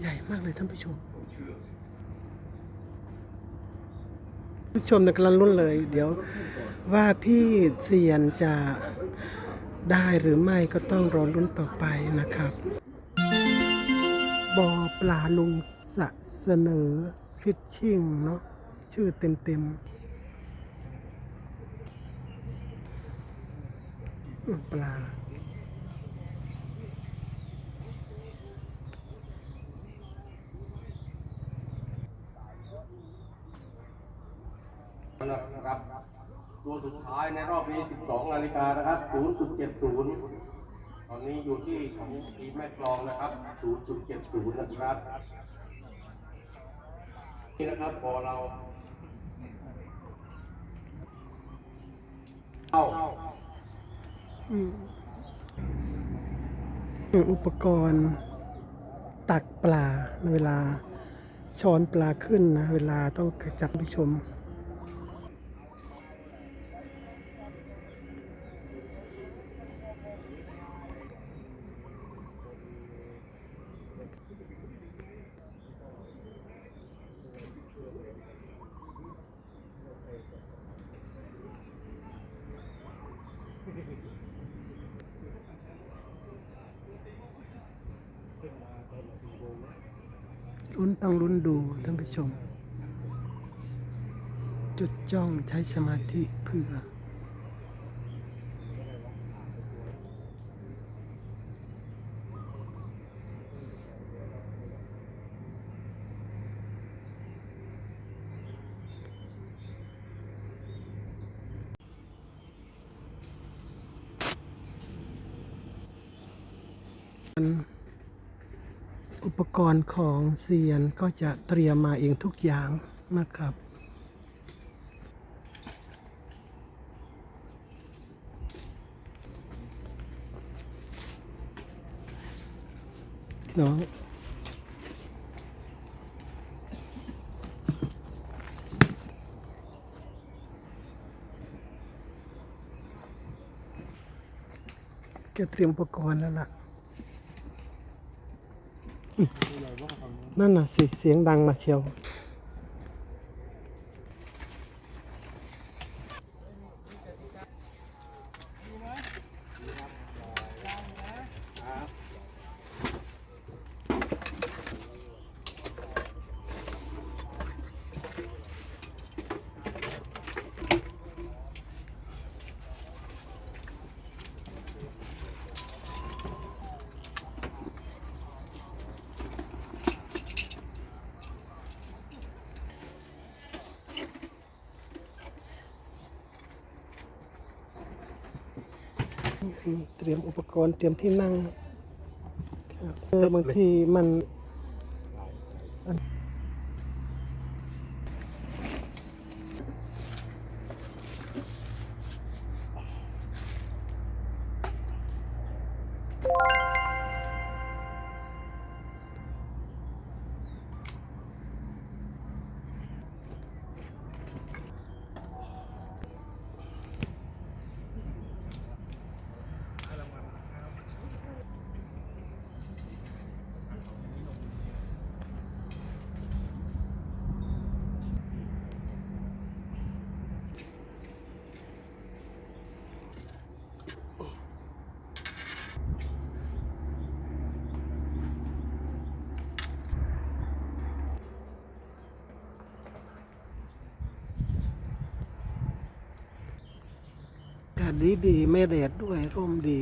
ใหญ่มากเลยท่านผู้ชมผู้ชมกำลังรุ่นเลย เดี๋ยวว่าพี่เซียนจะได้หรือไม่ก็ต้องรอรุ่นต่อไปนะครับบอปลาลุงสะเสนอฟิชชิ่งเนาะชื่อเต็มๆอืมปลา นะครับตัวสุดท้ายในรอบนี้ 12 นาฬิกานะครับ 0.70 ตอนนี้อยู่ที่ของทีมแม่กลองนะครับ 0.70 นะครับ นี่นะครับพอเราเข้าอุปกรณ์ตักปลาเวลาช้อนปลาขึ้นนะ เวลาต้องจับผู้ชม ลุ้นต้องลุ้นดูท่านผู้ชม จุดจ้องใช้สมาธิเพื่อ อุปกรณ์ของเซียนก็จะเตรียมมาเองทุกอย่างนะครับ น้องแกเตรียมอุปกรณ์แล้วล่ะ นั่นน่ะสิ เสียงดังมาเชียว เตรียมอุปกรณ์เตรียมที่นั่งครับเออบางทีมันอากาศดีดีๆไม่แดดด้วยร่มดี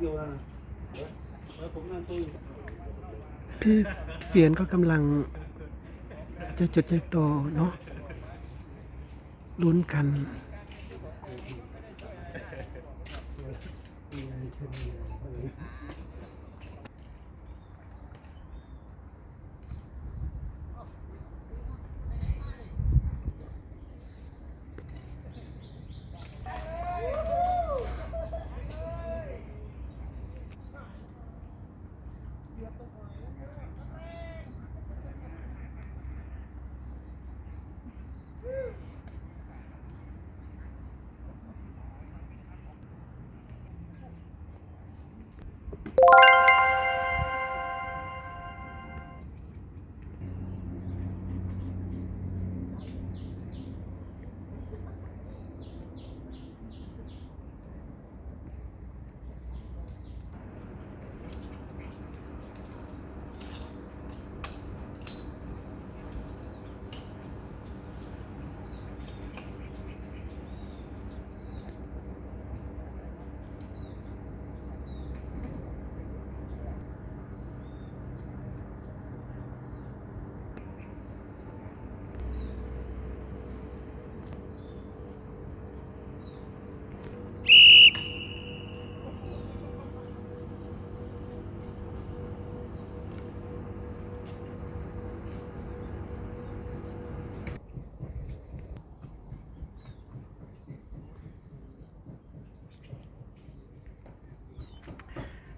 อยู่นะแล้วผมนั่งตู้อยู่พี่เสียนก็กำลัง จะจดใจโตเนาะลุ้นกัน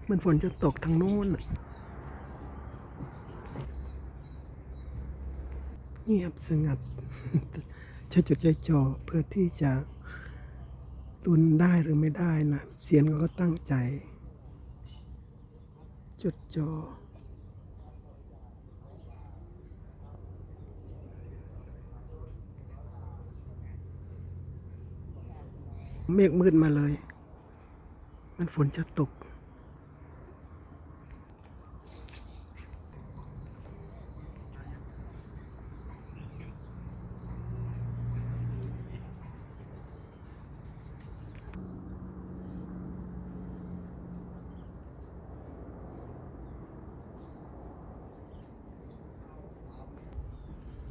เห มันฝนจะตกทางโน้นเงียบสงัดจะจดใจจ่อเพื่อที่จะตุนได้หรือไม่ได้นะเสียนเขาก็ตั้งใจ จดจอเมฆมืดมาเลย มันฝนจะตก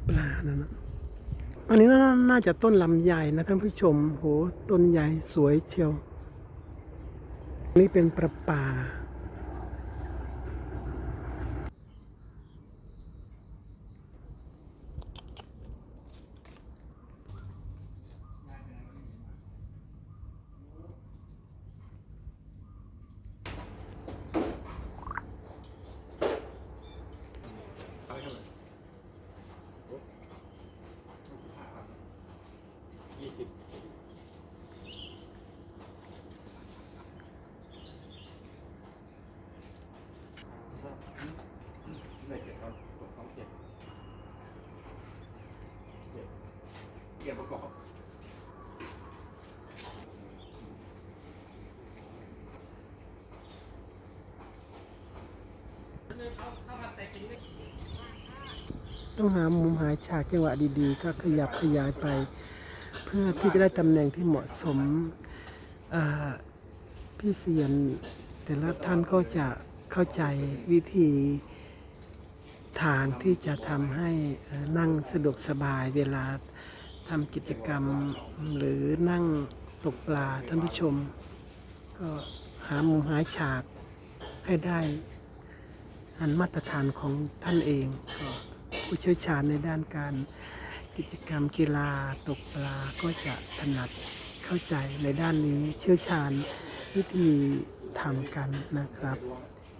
ป ลานั่นนะอันนี้น่าน่าจะต้นลำใหญ่นะท่านผู้ชม โห ต้นใหญ่สวยเชียว นี่เป็นประป่า ไม่เก็บตอนต้องเก็บเก็บเก็บประกอบต้องหามุมหาฉากจังหวะดีๆ ก็ขยับขยายไป เพื่อที่จะได้ตำแหน่งที่เหมาะสมพี่เสียนแต่ละท่านก็จะเข้าใจวิธี ทางที่จะทำให้นั่งสะดวกสบายเวลาทำกิจกรรมหรือนั่งตกปลาท่านผู้ชม ก็หามุมหาฉากให้ได้ อันมาตรฐานของท่านเองก็ผู้เชี่ยวชาญในด้านการกิจกรรมกีฬาตกปลาก็จะถนัดเข้าใจในด้านนี้เชี่ยวชาญวิธีทำกันนะครับ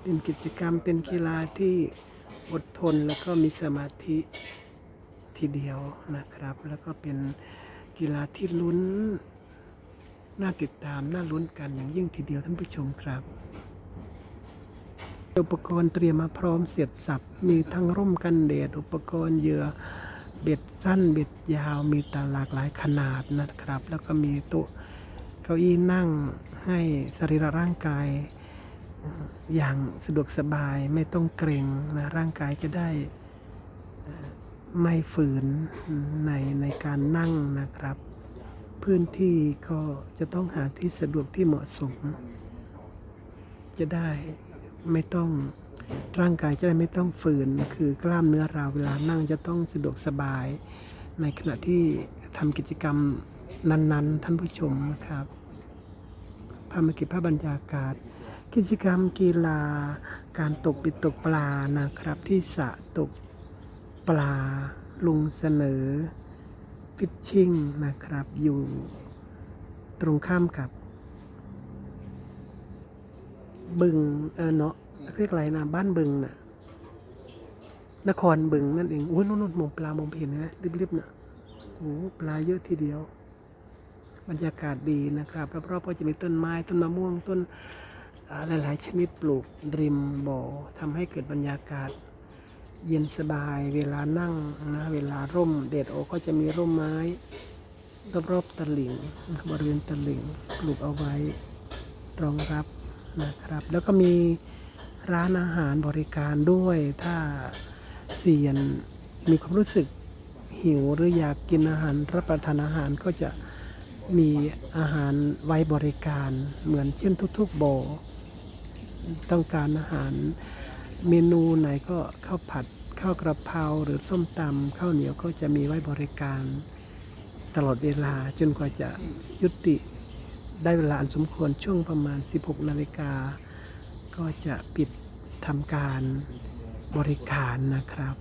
เป็นกิจกรรมเป็นกีฬาที่ อดทนแล้วก็มีสมาธิทีเดียวนะครับ แล้วก็เป็นกีฬาที่ลุ้น น่าติดตาม น่าลุ้นกันอย่างยิ่งทีเดียวท่านผู้ชมครับอุปกรณ์เตรียมมาพร้อมเสร็จสับ มีทั้งร่มกันแดด อุปกรณ์เหยื่อเบ็ดสั้นเบ็ดยาว มีตาหลากหลายขนาดนะครับ แล้วก็มีโต๊ะเก้าอี้นั่งให้สรีระร่างกาย อย่างสะดวกสบายไม่ต้องเกรงนะร่างกายจะได้ไม่ฝืนในในการนั่งนะครับ พื้นที่ก็จะต้องหาที่สะดวกที่เหมาะสม จะได้ไม่ต้องร่างกายจะได้ไม่ต้องฝืน คือกล้ามเนื้อเราเวลานั่งจะต้องสะดวกสบาย ในขณะที่ทำกิจกรรมนั้น ๆ ท่านผู้ชมนะครับพามาเก็บภาพบรรยากาศ กิจกรรมกีฬา การตกปิดตกปลานะครับ ที่สะตกปลาลุงเสนอฟิชชิ่งนะครับ อยู่ตรงข้ามกับ บึงเออเนาะเรียกอะไรนะบ้านบึงน่ะนครบึงนั่นเองโอ้ยนู่นนู่นมองปลามองเห็นไหมริบๆน่ะโอ้ปลาเยอะทีเดียว บรรยากาศดีนะครับรอบๆก็จะมีต้นไม้ต้นมะม่วงต้น หลาย ๆ ชนิดปลูกริมบ่อทำให้เกิดบรรยากาศ เย็นสบาย เวลานั่งนะเวลาร่มเด็ดโอก็จะมีร่มไม้รอบๆตลิ่งบริเวณตลิ่งปลูกเอาไว้รองรับนะครับ แล้วก็มีร้านอาหารบริการด้วยถ้าเสียนมีความรู้สึกหิวหรืออยากกินอาหารรับประทานอาหารก็จะมีอาหารไว้บริการเหมือนเช่นทุกๆโบอ ต้องการอาหารเมนูไหนก็ข้าวผัดข้าวกระเพราหรือส้มตำข้าวเหนียวก็จะมีไว้บริการตลอดเวลาจนกว่าจะยุติได้เวลาอันสมควรช่วงประมาณ 16 นาฬิกา ก็จะปิดทำการบริการนะครับ